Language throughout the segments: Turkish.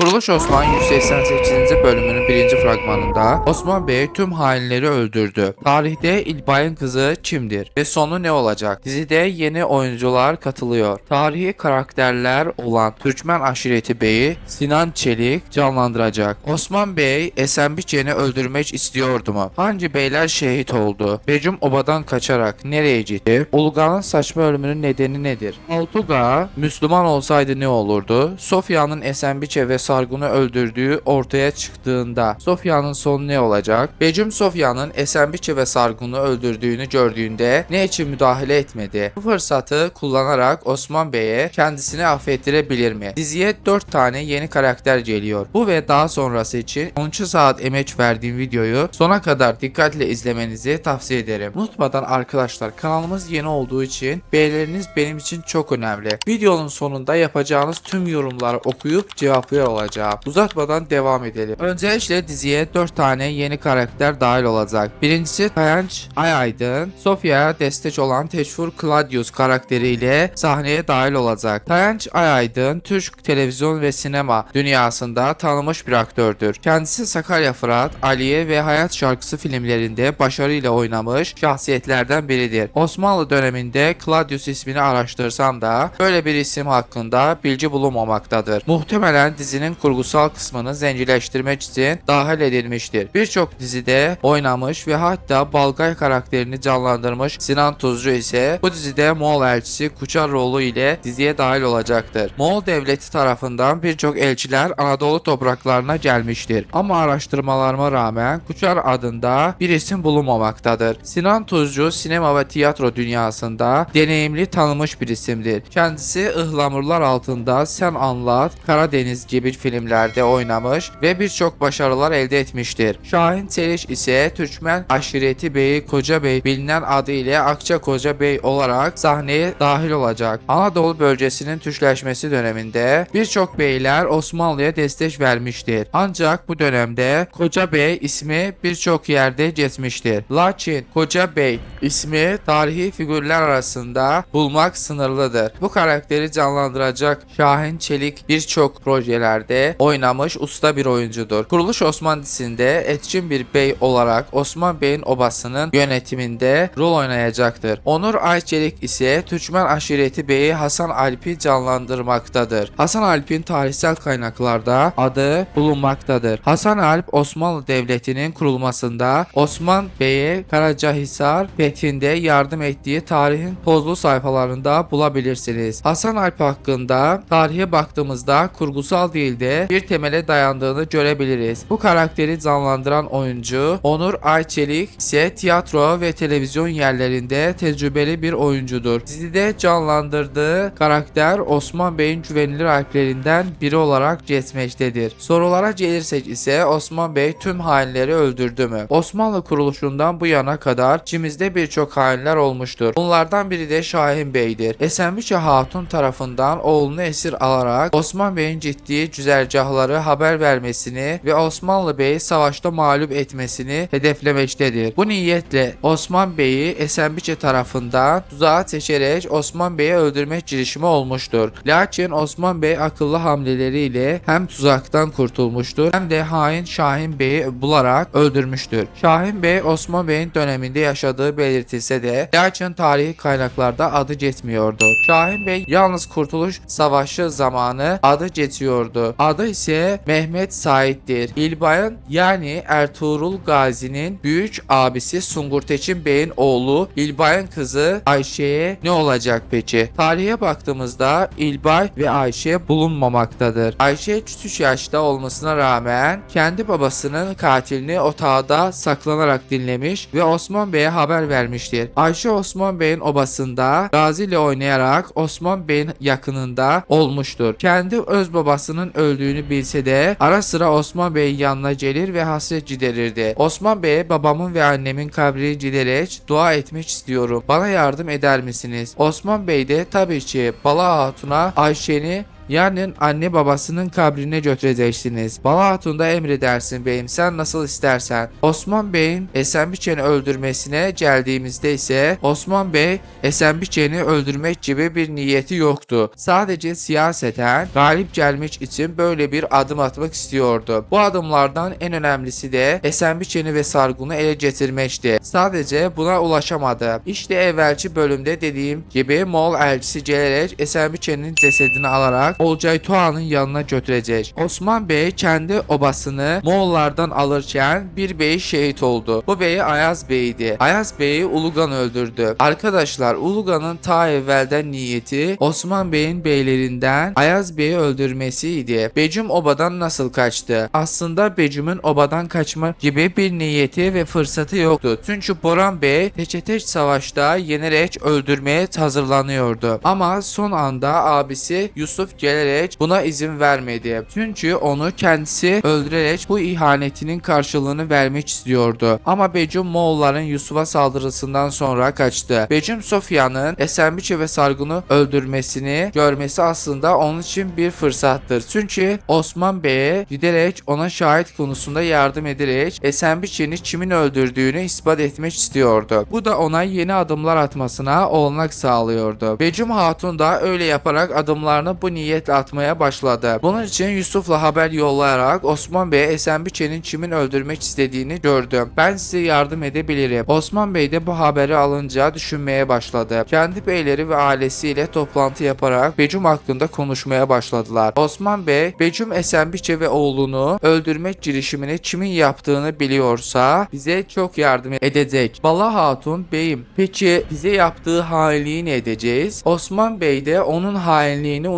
Kuruluş Osman 188. bölümünün birinci fragmanında Osman Bey tüm hainleri öldürdü. Tarihte İlbay'ın kızı kimdir ve sonu ne olacak? Dizide yeni oyuncular katılıyor. Tarihi karakterler olan Türkmen aşireti beyi Sinan Çelik canlandıracak. Osman Bey Esenbiçen'i öldürmek istiyordu mu? Hangi beyler şehit oldu? Becum obadan kaçarak nereye gitti? Uluga'nın saçma ölümünün nedeni nedir? Altuga Müslüman olsaydı ne olurdu? Sofya'nın Esenbiçe ve Sargun'u öldürdüğü ortaya çıktığında Sofya'nın sonu ne olacak? Becum Sofya'nın Esenbiçe ve Sargun'u öldürdüğünü gördüğünde ne için müdahale etmedi? Bu fırsatı kullanarak Osman Bey'e kendisini affettirebilir mi? Diziye 4 tane yeni karakter geliyor. Bu ve daha sonrası için 13 saat emek verdiğim videoyu sona kadar dikkatle izlemenizi tavsiye ederim. Unutmadan arkadaşlar kanalımız yeni olduğu için beğenileriniz benim için çok önemli. Videonun sonunda yapacağınız tüm yorumları okuyup cevaplıyor olacağım. Uzatmadan devam edelim. Öncelikle diziye 4 tane yeni karakter dahil olacak. Birincisi Tayanç Ayaydın, Sofya'ya destek olan Teşfur Claudius karakteriyle sahneye dahil olacak. Tayanç Ayaydın, Türk televizyon ve sinema dünyasında tanınmış bir aktördür. Kendisi Sakarya Fırat, Aliye ve Hayat Şarkısı filmlerinde başarıyla oynamış şahsiyetlerden biridir. Osmanlı döneminde Claudius ismini araştırsam da böyle bir isim hakkında bilgi bulunmamaktadır. Muhtemelen dizinin kurgusal kısmını zenginleştirmek için dahil edilmiştir. Birçok dizide oynamış ve hatta Balgay karakterini canlandırmış Sinan Tuzcu ise bu dizide Moğol elçisi Kuçar rolü ile diziye dahil olacaktır. Moğol devleti tarafından birçok elçiler Anadolu topraklarına gelmiştir. Ama araştırmalarıma rağmen Kuçar adında bir isim bulunmamaktadır. Sinan Tuzcu sinema ve tiyatro dünyasında deneyimli tanınmış bir isimdir. Kendisi ıhlamurlar altında Sen Anlat, Karadeniz gibi filmlerde oynamış ve birçok başarılar elde etmiştir. Şahin Çeliş ise Türkmen aşireti beyi Koca Bey bilinen adı ile Akça Koca Bey olarak sahneye dahil olacak. Anadolu bölgesinin Türkleşmesi döneminde birçok beyler Osmanlı'ya destek vermiştir. Ancak bu dönemde Koca Bey ismi birçok yerde geçmiştir. Lakin Koca Bey ismi tarihi figürler arasında bulmak sınırlıdır. Bu karakteri canlandıracak Şahin Çelik birçok projelerde oynamış usta bir oyuncudur. Kuruluş Osman dizisinde etkin bir bey olarak Osman Bey'in obasının yönetiminde rol oynayacaktır. Onur Ayçelik ise Türkmen aşireti beyi Hasan Alp'i canlandırmaktadır. Hasan Alp'in tarihsel kaynaklarda adı bulunmaktadır. Hasan Alp Osmanlı Devleti'nin kurulmasında Osman Bey'e Karacahisar fethinde yardım ettiği tarihin tozlu sayfalarında bulabilirsiniz. Hasan Alp hakkında tarihe baktığımızda kurgusal değil de bir temele dayandığını görebiliriz. Bu karakteri canlandıran oyuncu Onur Ayçelik ise tiyatro ve televizyon yerlerinde tecrübeli bir oyuncudur. Dizide canlandırdığı karakter Osman Bey'in güvenilir alplerinden biri olarak geçmektedir. Sorulara gelirsek ise Osman Bey tüm hainleri öldürdü mü? Osmanlı kuruluşundan bu yana kadar içimizde birçok hainler olmuştur. Bunlardan biri de Şahin Bey'dir. Esenbiçe Hatun tarafından oğlunu esir alarak Osman Bey'in ciddi güzergahları haber vermesini ve Osmanlı Bey'i savaşta mağlup etmesini hedeflemektedir. Bu niyetle Osman Bey'i Esenbiçe tarafından tuzağa seçerek Osman Bey'i öldürmek girişimi olmuştur. Lakin Osman Bey akıllı hamleleriyle hem tuzaktan kurtulmuştur hem de hain Şahin Bey'i bularak öldürmüştür. Şahin Bey Osman Bey'in döneminde yaşadığı belirtilse de lakin tarihi kaynaklarda adı geçmiyordu. Şahin Bey yalnız Kurtuluş Savaşı zamanı adı geçiyordu. Adı ise Mehmet Said'dir. İlbay'ın yani Ertuğrul Gazi'nin büyük abisi Sungur Tekin Bey'in oğlu İlbay'ın kızı Ayşe'ye ne olacak peki? Tarihe baktığımızda İlbay ve Ayşe bulunmamaktadır. Ayşe küçük yaşta olmasına rağmen kendi babasının katilini otağda saklanarak dinlemiş ve Osman Bey'e haber vermiştir. Ayşe Osman Bey'in obasında Gazi ile oynayarak Osman Bey'in yakınında olmuştur. Kendi öz babasının öldüğünü bilse de ara sıra Osman Bey'in yanına gelir ve hasret giderirdi. Osman Bey'e babamın ve annemin kabrini giderek dua etmek istiyorum. Bana yardım eder misiniz? Osman Bey de tabii ki Bala Hatun'a Ayşe'ni Yarın anne babasının kabrine götüreceksiniz. Bala Hatun da emredersin beyim sen nasıl istersen. Osman Bey'in Esenbiçen'i öldürmesine geldiğimizde ise Osman Bey Esenbiçen'i öldürmek gibi bir niyeti yoktu. Sadece siyaseten galip gelmek için böyle bir adım atmak istiyordu. Bu adımlardan en önemlisi de Esenbiçen'i ve Sargun'u ele getirmekti. Sadece buna ulaşamadı. İşte evvelki bölümde dediğim gibi Moğol elçisi gelerek Esenbiçen'in cesedini alarak Olcay Tuğa'nın yanına götürecek. Osman Bey kendi obasını Moğollardan alırken bir bey şehit oldu. Bu bey Ayaz Bey'di. Ayaz Bey'i Ulugan öldürdü. Arkadaşlar Ulugan'ın ta evvelden niyeti Osman Bey'in beylerinden Ayaz Bey'i öldürmesiydi. Becum obadan nasıl kaçtı? Aslında Becum'un obadan kaçma gibi bir niyeti ve fırsatı yoktu. Çünkü Boran Bey Teçeteç savaşta yenerek öldürmeye hazırlanıyordu. Ama son anda abisi Yusuf gelerek buna izin vermedi. Çünkü onu kendisi öldürerek bu ihanetinin karşılığını vermek istiyordu. Ama Becum Moğolların Yusuf'a saldırısından sonra kaçtı. Becum Sofya'nın Esenbiçe ve Sargun'u öldürmesini görmesi aslında onun için bir fırsattır. Çünkü Osman Bey'e giderek ona şahit konusunda yardım ederek Esenbiçe'ni kimin öldürdüğünü ispat etmek istiyordu. Bu da ona yeni adımlar atmasına olanak sağlıyordu. Becum Hatun da öyle yaparak adımlarını bu niyetle atmaya başladı. Bunun için Yusuf'la haber yollayarak Osman Bey'e Esenbiçe'nin kimin öldürmek istediğini gördü. Ben size yardım edebilirim. Osman Bey de bu haberi alınca düşünmeye başladı. Kendi beyleri ve ailesiyle toplantı yaparak Becum hakkında konuşmaya başladılar. Osman Bey, Becum Esenbiçe ve oğlunu öldürmek girişimini kimin yaptığını biliyorsa bize çok yardım edecek. Bala Hatun, beyim peki bize yaptığı hainliği ne edeceğiz? Osman Bey de onun hainliğini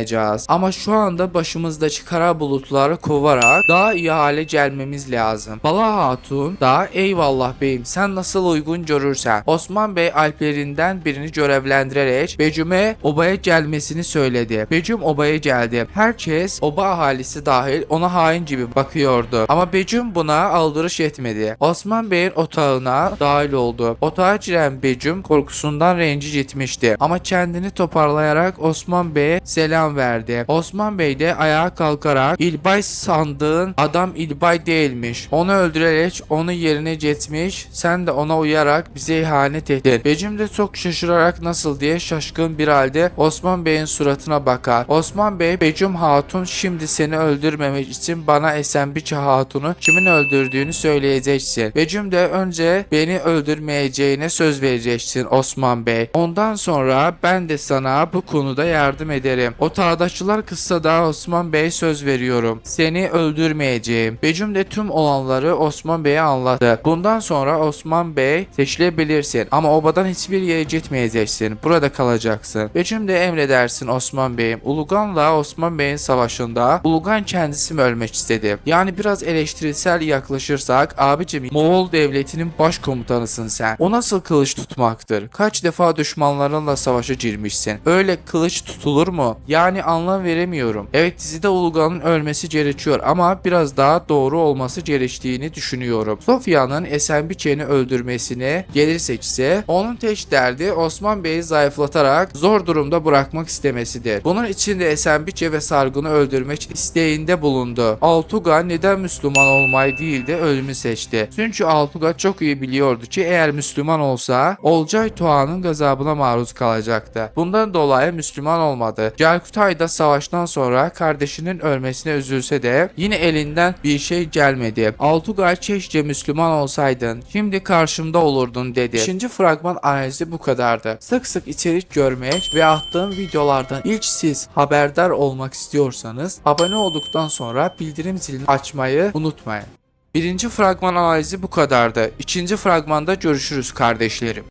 unutmayacağız. Ama şu anda başımızdaki kara bulutları kovarak daha iyi hale gelmemiz lazım. Bala Hatun da eyvallah beyim sen nasıl uygun görürsen. Osman Bey alplerinden birini görevlendirerek Becum'e obaya gelmesini söyledi. Becum obaya geldi. Herkes oba ahalisi dahil ona hain gibi bakıyordu. Ama Becum buna aldırış etmedi. Osman Bey'in otağına dahil oldu. Otağa giren Becum korkusundan renci gitmişti. Ama kendini toparlayarak Osman Bey'e selam verdi. Osman Bey de ayağa kalkarak İlbay sandığın adam İlbay değilmiş. Onu öldürerek onu yerine geçmiş. Sen de ona uyarak bize ihanet ettin. Becum de çok şaşırarak nasıl diye şaşkın bir halde Osman Bey'in suratına bakar. Osman Bey Becum Hatun şimdi seni öldürmemek için bana Esenbiçe Hatun'u kimin öldürdüğünü söyleyeceksin. Becum de önce beni öldürmeyeceğine söz vereceksin Osman Bey. Ondan sonra ben de sana bu konuda yardım ederim. O tağdaşçılar kıssa da Osman Bey söz veriyorum. Seni öldürmeyeceğim. Becum de tüm olanları Osman Bey'e anlattı. Bundan sonra Osman Bey seçilebilirsin ama obadan hiçbir yere gitmeyeceksin. Burada kalacaksın. Becum de emredersin Osman Bey'im. Ulugan'la Osman Bey'in savaşında Ulugan kendisi mi ölmek istedi? Yani biraz eleştirisel yaklaşırsak abicim Moğol devletinin başkomutanısın sen. O nasıl kılıç tutmaktır? Kaç defa düşmanlarınla savaşa girmişsin? Öyle kılıç tutulur mu? Yani anlam veremiyorum. Evet dizide Ulugan'ın ölmesi gerekiyor ama biraz daha doğru olması gerektiğini düşünüyorum. Sofya'nın Esenbiçen'i öldürmesine gelirsek ise onun tek derdi Osman Bey'i zayıflatarak zor durumda bırakmak istemesidir. Bunun için de Esenbiçe ve Sargun'u öldürmek isteğinde bulundu. Altuga neden Müslüman olmayı değil de ölümü seçti. Çünkü Altuga çok iyi biliyordu ki eğer Müslüman olsa Olcay Tuğa'nın gazabına maruz kalacaktı. Bundan dolayı Müslüman olmadı. Calkutay da savaştan sonra kardeşinin ölmesine üzülse de yine elinden bir şey gelmedi. Altuga keşke Müslüman olsaydın. Şimdi karşımda olurdun dedi. İkinci fragman analizi bu kadardı. Sık sık içerik görmek ve attığım videolardan ilk siz haberdar olmak istiyorsanız abone olduktan sonra bildirim zilini açmayı unutmayın. Birinci fragman analizi bu kadardı. İkinci fragmanda görüşürüz kardeşlerim.